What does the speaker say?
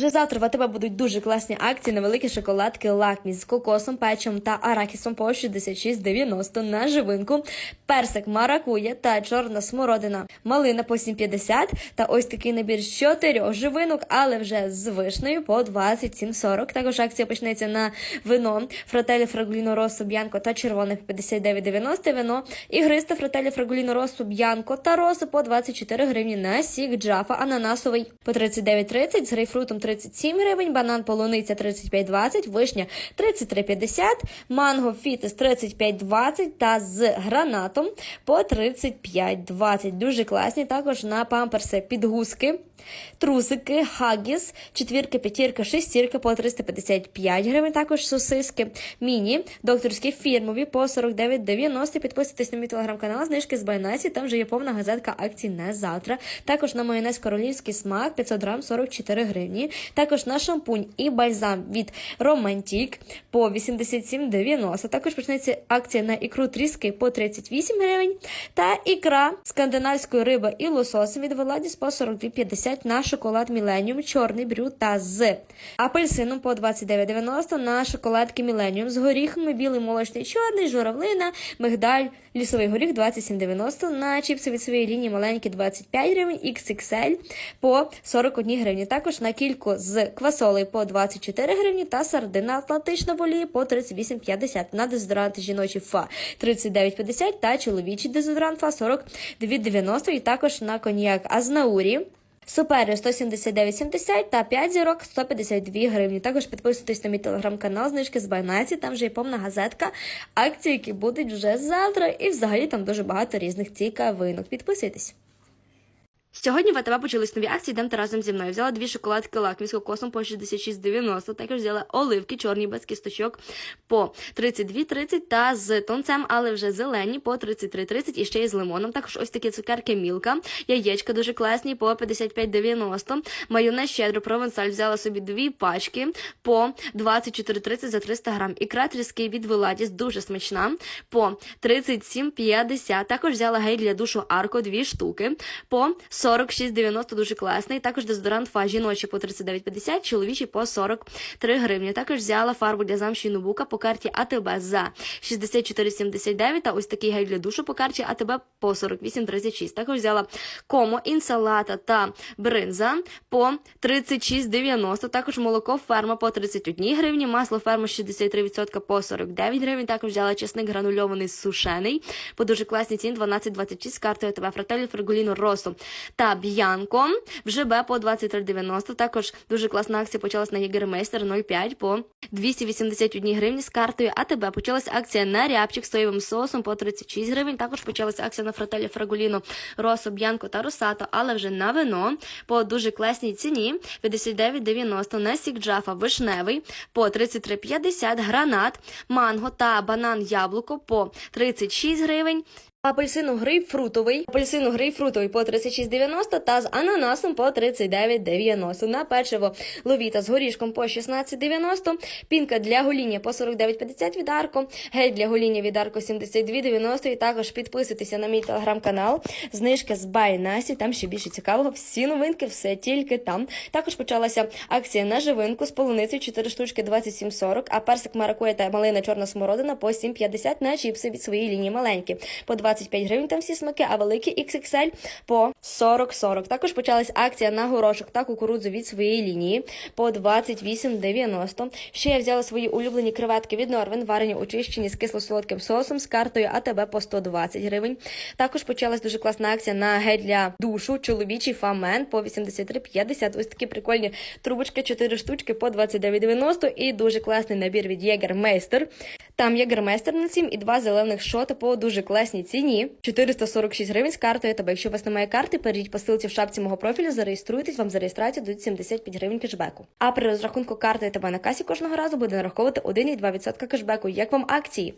Вже завтра в АТБ будуть дуже класні акції на великі шоколадки лакмі з кокосом, печем та арахісом по 66,90 на живинку, персик маракуя та чорна смородина, малина по 7,50 та ось такий набір з чотирьох живинок, але вже з вишнею по 27,40. Також акція почнеться на вино фрателі Фрагліно Росо Б'янко та червоне по 59,90 вино, ігристе фрателі Фрагліно Росо Б'янко та Росо по 24 гривні на сік джафа ананасовий. По 39,30, з грейпфрутом 37 гривень, банан полуниця 35,20, вишня 33,50, манго фітес 35,20 та з гранатом по 35,20. Дуже класні. Також на памперси підгузки, трусики, хагіс, четвірка, п'ятірка, шестірка по 355 гривень. Також сосиски міні, докторські фірмові по 49,90. Підписуйтесь на мій телеграм-канал, знижки з Байнасі, там вже є повна газетка акцій на завтра. Також на майонез королівський смак 500 грам 44 гривні. Також на шампунь і бальзам від Романтік по 87,90. Також почнеться акція на ікру тріски по 38 гривень. Та ікра скандинавської риби і лососем від Владіс по 42,50 на шоколад Міленіум, чорний брю та з апельсином по 29,90 на шоколадки Міленіум з горіхами, білий молочний чорний, журавлина, мигдаль, лісовий горіх 27,90 на чіпси від своєї лінії маленькі 25 гривень, XXL по 41 гривні. Також на кільку з квасолею по 24 гривні та сардина атлантична в олії по 38,50 на дезодоранти жіночі ФА 39,50 та чоловічий дезодорант ФА 42,90 і також на коньяк Азнаурі. Суперіо 179,70 та 5 зірок 152 гривні. Також підписуйтесь на мій телеграм-канал знижки з Байнаці. Там вже є повна газетка. Акції, які будуть вже завтра. І взагалі там дуже багато різних цікавинок. Підписуйтесь. Сьогодні в АТБ почались нові акції, йдемте разом зі мною. Взяла дві шоколадки лакмі з кокосом по 66,90. Також взяла оливки чорні без кісточок по 32,30 та з тонцем, але вже зелені по 33,30 і ще й з лимоном. Також ось такі цукерки мілка, яєчка дуже класні по 55,90. Майонез щедро провансаль взяла собі дві пачки по 24,30 за 300 грам. Ікра тріски від Виладіс дуже смачна по 37,50. Також взяла гель для душу Арко дві штуки по 46,90 дуже класний. Також дезодорант фа жіночий по 39,50, чоловічий по 43 гривні. Також взяла фарбу для замші Нубука по карті АТБ за 64,79 та ось такий гель для душу по карті АТБ по 48,36. Також взяла комо, інсалата та бринза по 36,90. Також молоко ферма по 31 гривні, масло ферма 63% по 49 гривень. Також взяла чесник гранульований сушений по дуже класній ціні 12,26 з картою АТБ Фрателі Фрегуліно Росо та Б'янко в ЖБ по 23,90. Також дуже класна акція почалась на Єгермейстер 0,5 по 281 гривні з картою АТБ. Почалась акція на рябчик з соєвим соусом по 36 гривень. Також почалася акція на фрателі Фрагуліно Росо, Б'янко та Росато, але вже на вино по дуже класній ціні 59,90 на сік джафа вишневий по 33,50 гранат, манго та банан яблуко по 36 гривень. Апельсину грейпфрутовий, апельсину грейпфрутовий по 36,90 та з ананасом по 39,90. На печиво ловіта з горішком по 16,90, пінка для гоління по 49,50 від Арко, гель для гоління від Арко 72,90 і також підписуйтеся на мій телеграм-канал, знижки з Байнасі, там ще більше цікавого, всі новинки, все тільки там. Також почалася акція на живинку з полуницею. 4 штучки 27,40, а персик маракуя та малина чорна смородина по 7,50 на чіпси від своєї лінії маленькі, по 25 гривень там всі смаки, а великі XXL по 40-40. Також почалась акція на горошок та кукурудзу від своєї лінії по 28,90. Ще я взяла свої улюблені креветки від Норвен, варені очищені з кисло-солодким соусом з картою АТБ по 120 гривень. Також почалась дуже класна акція на гель для душу, чоловічий фамен по 83,50. Ось такі прикольні трубочки, 4 штучки по 29,90 і дуже класний набір від Єгермейстер. Там є герместер на 7 і два зелених шота по дуже класній ціні. 446 гривень з картою АТБ. Якщо у вас немає карти, перейдіть по ссылці в шапці мого профілю, зареєструйтесь, вам за реєстрацію дадуть 75 гривень кешбеку. А при розрахунку карти тебе на касі кожного разу буде нараховувати 1,2% кешбеку. Як вам акції?